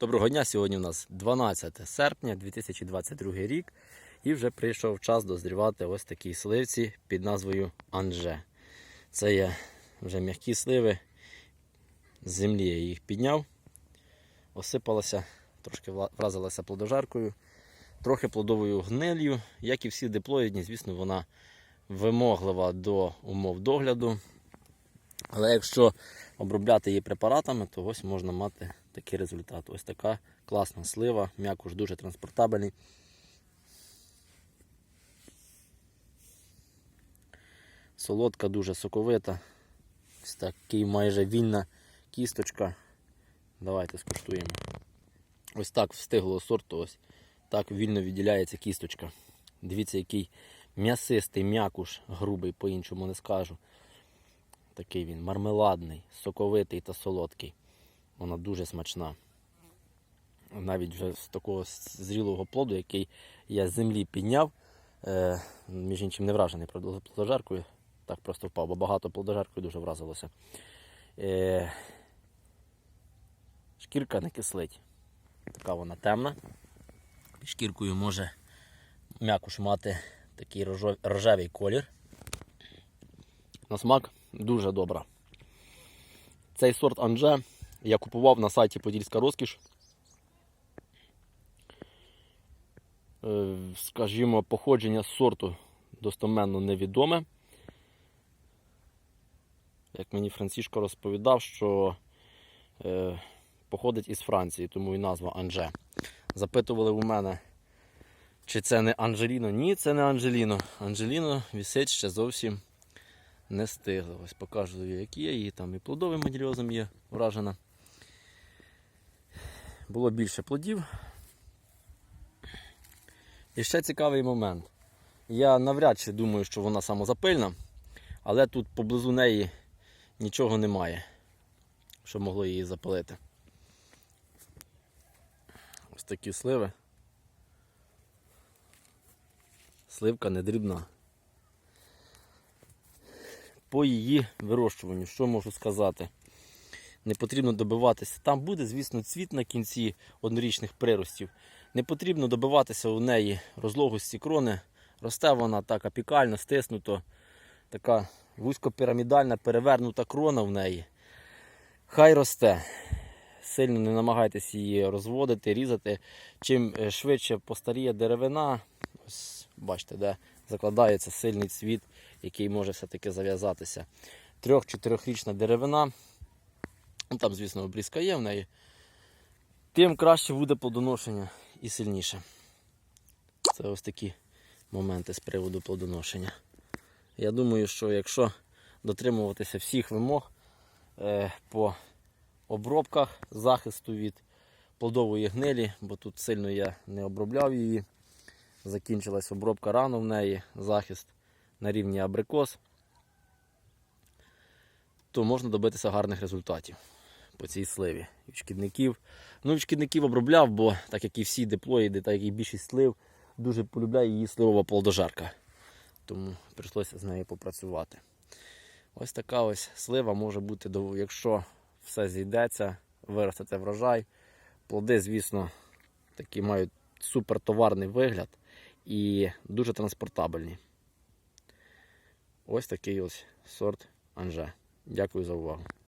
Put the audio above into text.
Доброго дня! Сьогодні у нас 12 серпня 2022 рік і вже прийшов час дозрівати ось такі сливці під назвою Анже. Це є вже м'які сливи. З землі я їх підняв, осипалася, трошки вразилася плодожаркою, трохи плодовою гнилью. Як і всі диплоїдні, звісно, вона вимоглива до умов догляду. Але якщо обробляти її препаратами, то ось можна мати такий результат. Ось така класна слива, м'якуш дуже транспортабельний. Солодка, дуже соковита. Ось такий майже вільна кісточка. Давайте скуштуємо. Ось так встиглого сорту, ось так вільно відділяється кісточка. Дивіться, який м'ясистий м'якуш, грубий, по-іншому не скажу. Такий він мармеладний, соковитий та солодкий. Вона дуже смачна. Навіть вже з такого зрілого плоду, який я з землі підняв, е, між іншим не вражений правда, плодожаркою. Так просто впав, бо багато плодожаркою дуже вразилося. Е, шкірка не кислить. Така вона темна. Шкіркою може м'якуш мати такий рожевий колір. На смак дуже добра. Цей сорт Анже я купував на сайті Подільська розкіш. Е, Скажімо, походження сорту достоменно невідоме. Як мені Францішко розповідав, що е, походить із Франції, тому і назва Анже. Запитували у мене, чи це не Анжеліно. Ні, це не Анжеліно. Анжеліно вісить ще зовсім не встигла. Ось покажу, які є. Її там і плодовим мадільозом є вражена. Було більше плодів. І ще цікавий момент. Я навряд чи думаю, що вона самозапильна, але тут поблизу неї нічого немає, що могло її запалити. Ось такі сливи. Сливка не дрібна по її вирощуванню, що можу сказати? Не потрібно добиватися. Там буде, звісно, цвіт на кінці однорічних приростів. Не потрібно добиватися у неї розлогості крони. Росте вона так апікально, стиснуто, така вузькопірамідальна, перевернута крона в неї. Хай росте. Сильно не намагайтесь її розводити, різати. Чим е, швидше постаріє деревина, ось бачите, де закладається сильний цвіт, який може все-таки зав'язатися. Трьох-чотирьохрічна деревина, там, звісно, обрізка є в неї, тим краще буде плодоношення і сильніше. Це ось такі моменти з приводу плодоношення. Я думаю, що якщо дотримуватися всіх вимог е, по обробках захисту від плодової гнилі, бо тут сильно я не обробляв її. Закінчилась обробка рано в неї, захист на рівні абрикос, то можна добитися гарних результатів по цій сливі. Від шкідників. Ну, від шкідників обробляв, бо так як і всі диплоїди, так як і більшість слив, дуже полюбляє її сливова плодожарка. Тому прийшлося з нею попрацювати. Ось така ось слива може бути, якщо все зійдеться, виростете врожай. Плоди, звісно, такі мають супертоварний вигляд і дуже транспортабельні. Ось такий ось сорт Анже. Дякую за увагу.